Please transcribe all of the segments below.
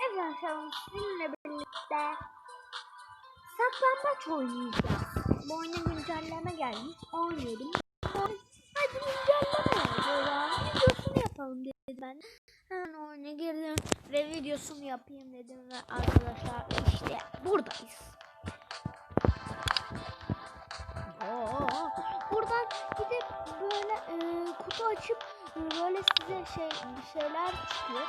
Evet arkadaşlar sizinle birlikte saklambaç oynayacağız. Bu oyuna güncelleme gelmiş. Oynayalım. Hadi güncelleme diyorlar. Videosunu yapalım dedi ben. Hemen oyuna girdim ve videosunu yapayım dedim ve arkadaşlar işte buradayız. Oo, buradan gidip böyle e, kutu açıp e, böyle size şey bir şeyler çıkıyor.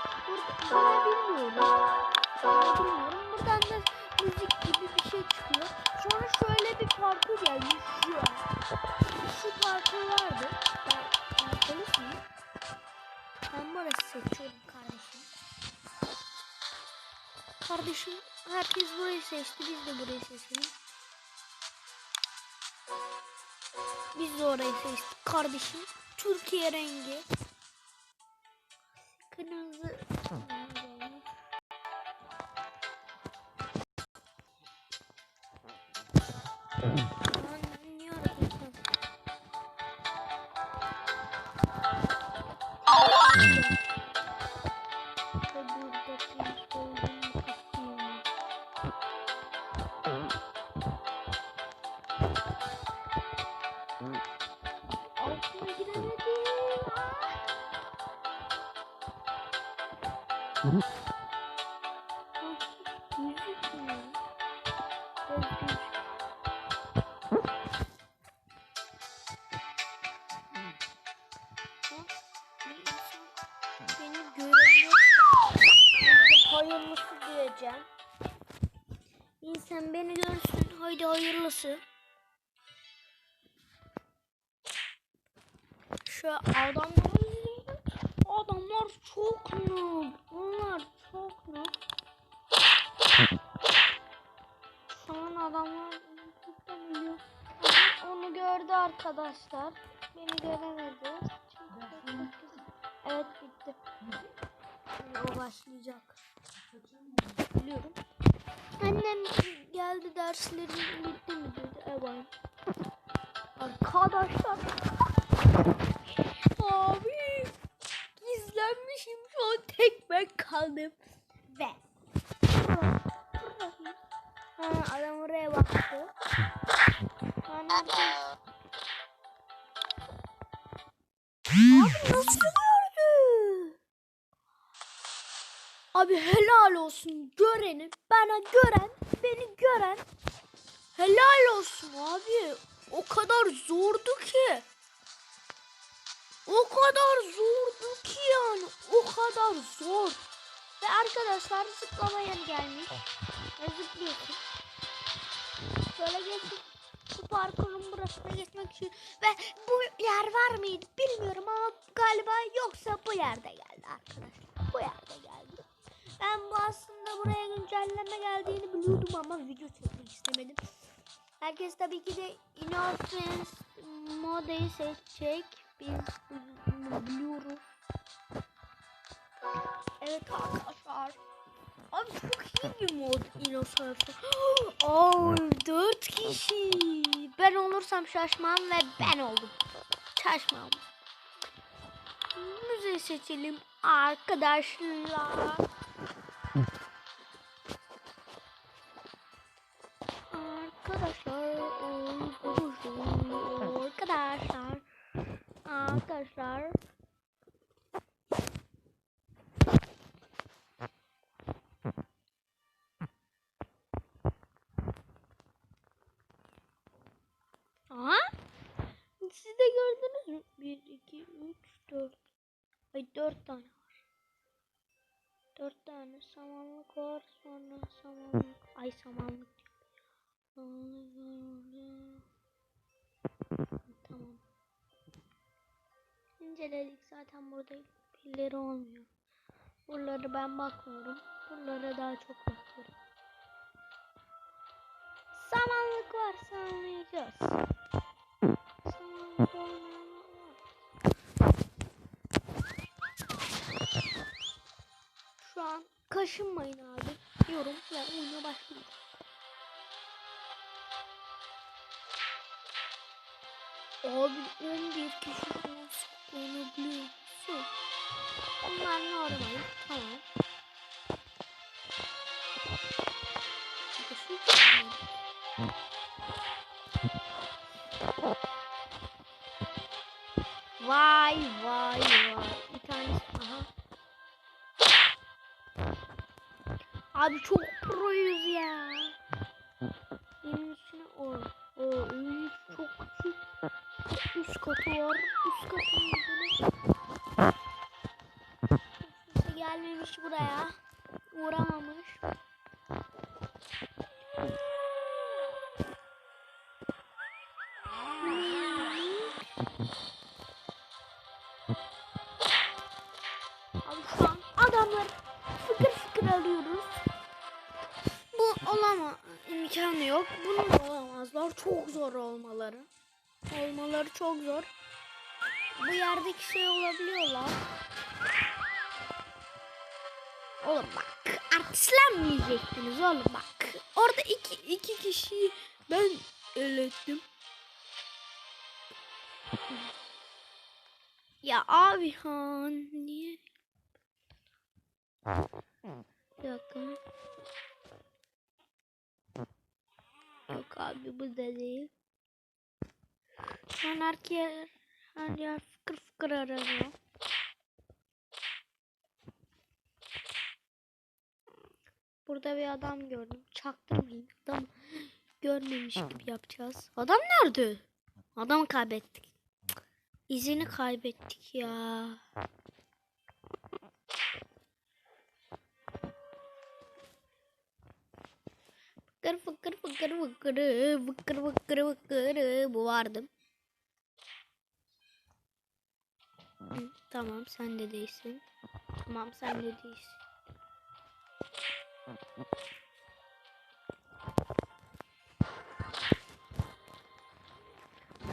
Burada bilmiyorum. Bilmiyorum. Buradan da müzik gibi bir şey çıkıyor. Sonra şöyle bir parkur geldi. Şu, şu parkur vardı. Ben, miyim? Ben burası seçiyorum kardeşim. Kardeşim herkes burayı seçti. Biz de burayı seçelim. Biz de orayı seçtik kardeşim. Türkiye rengi. Kırmızı. Niye hayırlısı diyeceğim. İnsan beni görsün haydi hayırlısı. Şu adamları izleyelim. Adamlar çok noob. Şu an adamlar biliyor. Onu gördü arkadaşlar. Beni göremedi. Evet bitti. O başlayacak. Biliyorum. Annem geldi derslerin bitti mi dedi. Evet. Arkadaşlar. Abi. Gizlenmişim şu an tek ben kaldım. Ve. Ha, adam oraya baktı. Abi nasıl gördü? Abi helal olsun göreni, bana gören, beni gören. Helal olsun abi. O kadar zordu ki. O kadar zordu ki yani. O kadar zor. Ve arkadaşlar zıplama yeri gelmiş. Ve zıplıyorsun. Böyle geçip bu parkurun burasına geçmek için ve bu yer var mıydı bilmiyorum ama galiba yoksa bu yerde geldi arkadaşlar. Bu yerde geldi. Ben bu aslında buraya güncelleme geldiğini biliyordum ama video çekmek istemedim. Herkes tabii ki de Innocence modayı seçecek. Biz biliyoruz. Evet arkadaşlar. Abi çok iyi bir mod Innocence. Oo, dört kişi. Ben olursam şaşmam ve ben oldum. Şaşmam. Müze seçelim. Arkadaşlar, Aha. Siz de gördünüz mü? 1, 2, 3, 4. Ay 4 tane var. 4 tane samanlık var. Sonra samanlık. Ay samanlık. Tamam. İnceledik zaten burada pilleri olmuyor. Buraları ben bakmıyorum. Buralara daha çok bakıyorum. Samanlık var sanmayacağız. Şu an kaşınmayın abi diyorum ve oyuna başlıyorum. Abi 11 kişi nasıl kullanabiliyorsun? Onlar normal Abi çok proyuz ya. Yemin üstüne o. O çok küçük. Üst katı var. Üst katı yüzüne. İmkanı yok. Bunun da olamazlar. Çok zor olmaları. Olmaları çok zor. Bu yerdeki şey olabiliyorlar. Oğlum bak artistlenmeyecektiniz oğlum bak. Orada iki, iki kişiyi ben elettim. Ya abi ha niye? Bir dakika. Yok abi bu da değil. Şu an her yer, fıkır fıkır aranıyor. Burada bir adam gördüm. Çaktırmayın. Adam görmemiş gibi yapacağız. Adam nerede? Adamı kaybettik. İzini kaybettik ya. Fıkır fıkır fıkır fıkır fıkır fıkır fıkır bu vardı. Tamam sen de değilsin. Tamam sen de değilsin.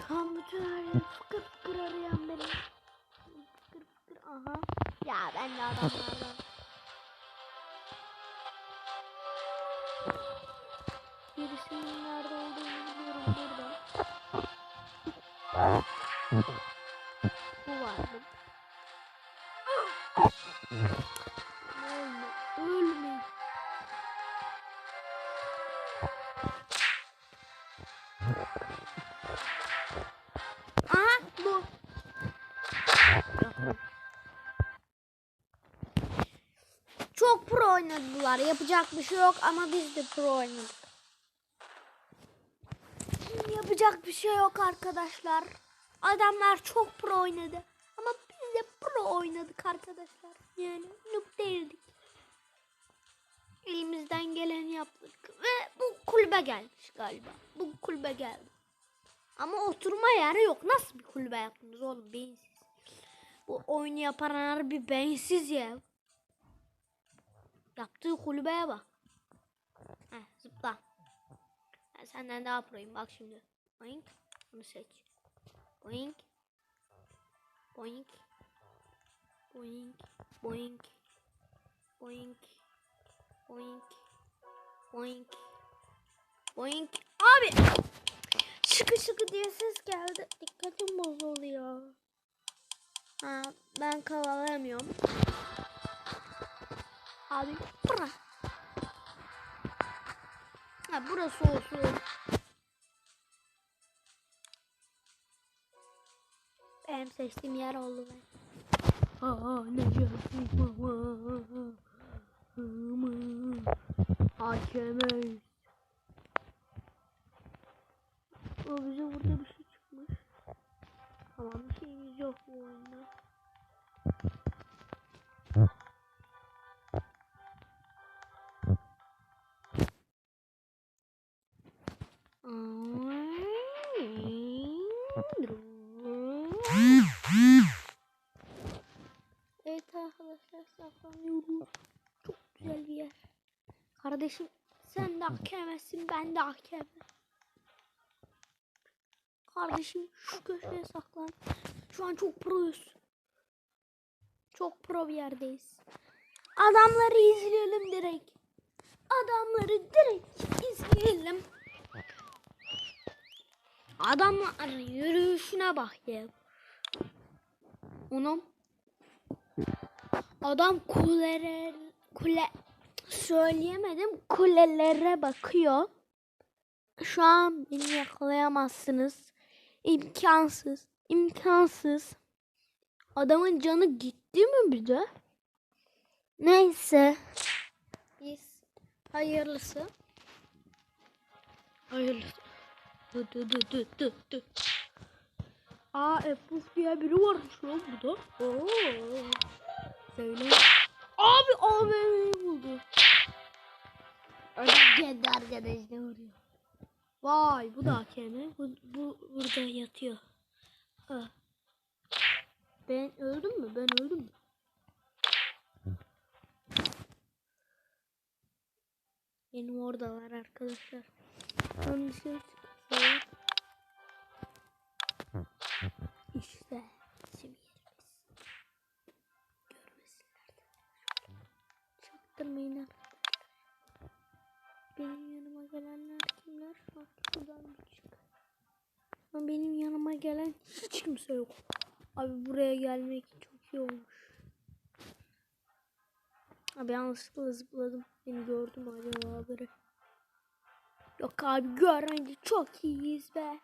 Tam bütün her yeri fıkır fıkır arayan benim. Fıkır fıkır aha. Ya ben de adamlardan. Birisinin nerede olduğunu biliyorum burada. Bu vardı. Ölme, ölme. Aha bu. Çok pro oynadılar. Yapacak bir şey yok ama biz de pro oynadık. Yapacak bir şey yok arkadaşlar. Adamlar çok pro oynadı. Ama biz de pro oynadık arkadaşlar. Yani noob değildik. Elimizden geleni yaptık. Ve bu kulübe gelmiş galiba. Bu kulübe geldi. Ama oturma yeri yok. Nasıl bir kulübe yaptınız oğlum beyinsiz. Bu oyunu yapanlar bir beyinsiz ya. Yaptığı kulübeye bak. Heh, zıpla. Ben senden daha proyum bak şimdi. Boink. Bunu seç. Boink. Boink. Boink. Boink. Boink. Boink. Boink. Boink. Abi. Şıkı şıkı diye ses geldi. Dikkatim bozuldu ya. Ha, ben kavalayamıyorum. Abi bura. Ha burası olsun. Benim seçtiğim yer oldu ben. Aa ne yapayım Hakemeyiz. O bize burada bir şey çıkmış. Tamam bir şeyimiz yok bu oyunda. Evet arkadaşlar saklanıyoruz. Çok güzel bir yer. Kardeşim sen de hakemesin ben de hakemim. Kardeşim şu köşeye saklan. Şu an çok proyuz. Çok pro bir yerdeyiz. Adamları izleyelim direkt. Adamları direkt izleyelim. Adamların yürüyüşüne bak ya. Onun adam kulelere kule söyleyemedim kulelere bakıyor. Şu an beni yakalayamazsınız. İmkansız. imkansız. Adamın canı gitti mi bir de? Neyse. Biz Hayırlısı. Hayırlısı. Dı dı dı dı dı dı. Aa Epuf diye biri varmış lan burada. Oo. Söyle. Abi AVM'yi buldu. Kendi arkadaşına vuruyor. Vay bu da AKM. Bu, bu burada yatıyor. Ha. Ben öldüm mü? Ben öldüm mü? Benim orada var arkadaşlar. Ben dışarı Çaktırmayın. Benim yanıma gelenler kimler? Bak buradan bir çık. Ama benim yanıma gelen hiç kimse yok. Abi buraya gelmek çok iyi olmuş. Abi yanlışlıkla zıpladım. Beni gördü mü acaba biri? Yok abi görmedi. Çok iyiyiz be.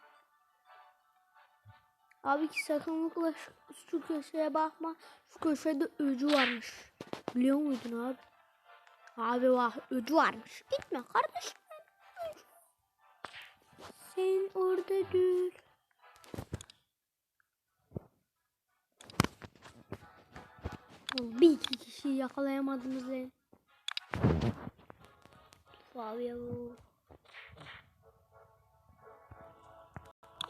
Abi ki sakınlıkla şu, şu köşeye bakma. Şu köşede öcü varmış. Biliyor muydun abi? Abi vah öcü varmış. Gitme kardeşim. Sen orada dur. Bir iki kişiyi yakalayamadınız lan. Fabio.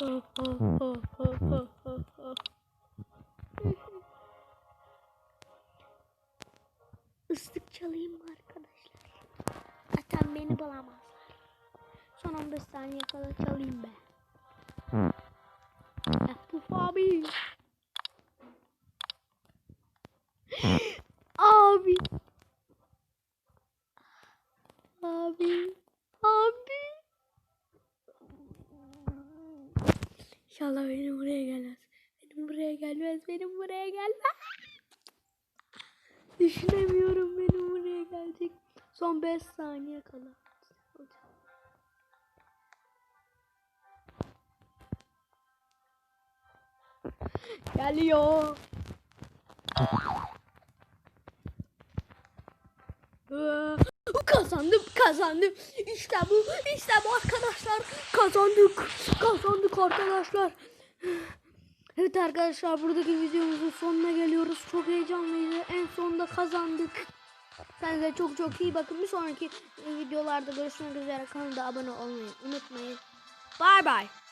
Oh, oh, oh, oh, oh, oh, oh. Saniye kadar çalayım be. Puf abi. Abi. Abi. Abi. İnşallah benim buraya gelmez. Benim buraya gelmez. Benim buraya gelmez. Düşünemiyorum benim buraya gelecek. Son 5 saniye kala. Geliyor. Ee, Kazandım, kazandım. İşte bu, işte bu arkadaşlar. Kazandık, kazandık arkadaşlar. Evet arkadaşlar buradaki videomuzun sonuna geliyoruz. Çok heyecanlıydı. En sonunda kazandık. Kendinize çok çok iyi bakın. Bir sonraki videolarda görüşmek üzere. Kanalda abone olmayı unutmayın. Bye bye.